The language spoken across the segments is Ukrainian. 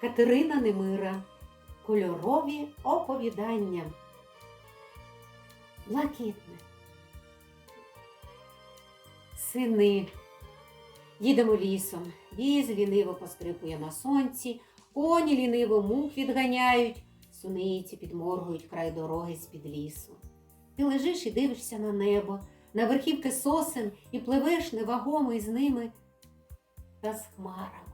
Катерина Немира. Кольорові оповідання. Блакитне. Сини. Їдемо лісом. Віз ліниво поскрипує на сонці, коні ліниво мух відганяють, суниці підморгують край дороги з-під лісу. Ти лежиш і дивишся на небо, на верхівки сосен і пливеш невагомий з ними та з хмарами.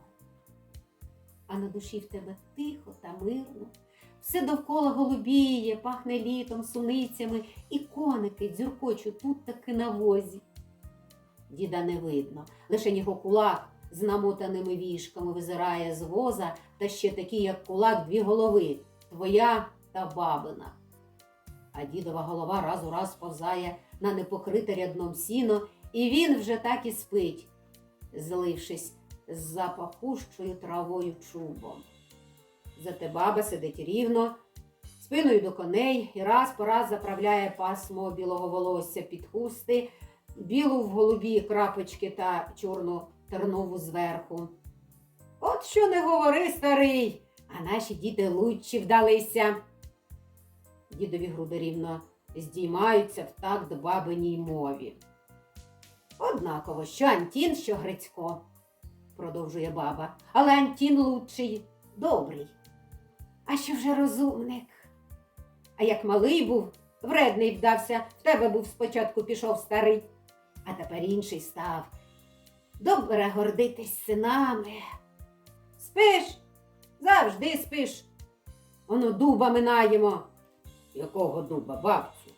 На душі в тебе тихо та мирно. Все довкола голубіє, пахне літом, суницями, і коники дзюркочуть тут таки на возі. Діда не видно, лише його кулак з намотаними вішками визирає з воза, та ще такі, як кулак, дві голови твоя та бабина. А дідова голова раз у раз повзає на непокрите рядном сіно, і він вже так і спить, злившись з запахущою травою чубом. Зате баба сидить рівно, спиною до коней і раз по раз заправляє пасмо білого волосся під хусти, білу в голубі крапочки та чорну тернову зверху. От що не говори, старий, а наші діти лучші вдалися. Дідові груди рівно здіймаються в такт бабиній мові. Однаково, що Антін, що Грицько, продовжує баба, але Антін лучший, добрий. А що вже розумник? А як малий був, вредний вдався, в тебе був спочатку пішов старий, а тепер інший став. Добре гордитись синами. Спиш, завжди спиш. Оно дуба минаємо. Якого дуба, бабцю?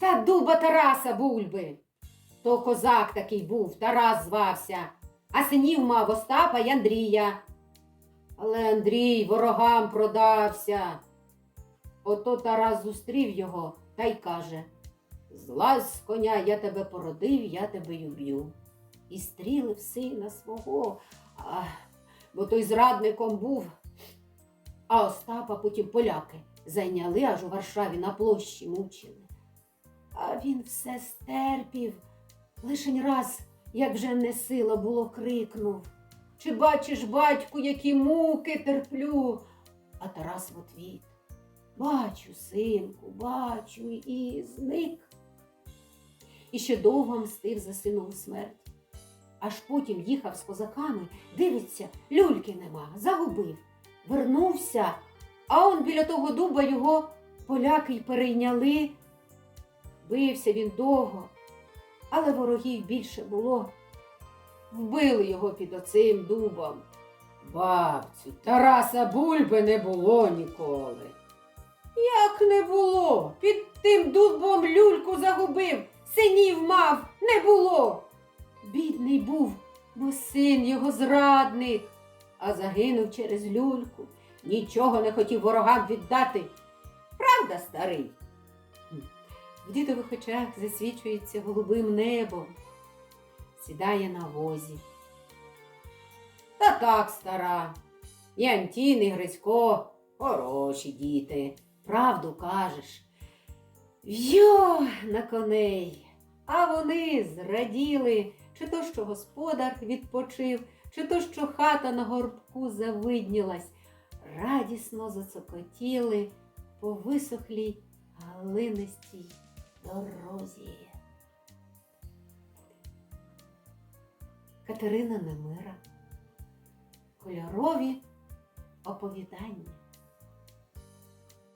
Та дуба Тараса Бульби. То козак такий був, Тарас звався, а синів мав Остапа й Андрія. Але Андрій ворогам продався. Ото Тарас зустрів його та й каже Злазь з коня, я тебе породив, я тебе й уб'ю. І стрілив сина свого, а, бо той зрадником був. А Остапа потім поляки зайняли аж у Варшаві на площі мучили. А він все стерпів, лишень раз, як вже не сила було, крикнув. Чи бачиш, батьку, які муки терплю? А Тарас в отвіт. Бачу, синку, бачу, і зник. І ще довго мстив за синову смерть. Аж потім їхав з козаками, дивиться, люльки нема, загубив. Вернувся, а он біля того дуба його поляки й перейняли. Бився він довго, але ворогів більше було. Вбили його під оцим дубом. Бабцю, Тараса Бульби не було ніколи. Як не було? Під тим дубом люльку загубив, синів мав, не було. Бідний був, бо син його зрадник, а загинув через люльку. Нічого не хотів ворогам віддати. Правда, старий? В дідових очах засвічується голубим небом, сідає на возі. Та так, стара, і Антін, і Грицько хороші діти, правду кажеш. В'йо на коней, а вони зраділи, чи то, що господар відпочив, чи то, що хата на горбку завиднілась, радісно зацокотіли по висохлій галинистій дорозі. Катерина Немира. Кольорові оповідання.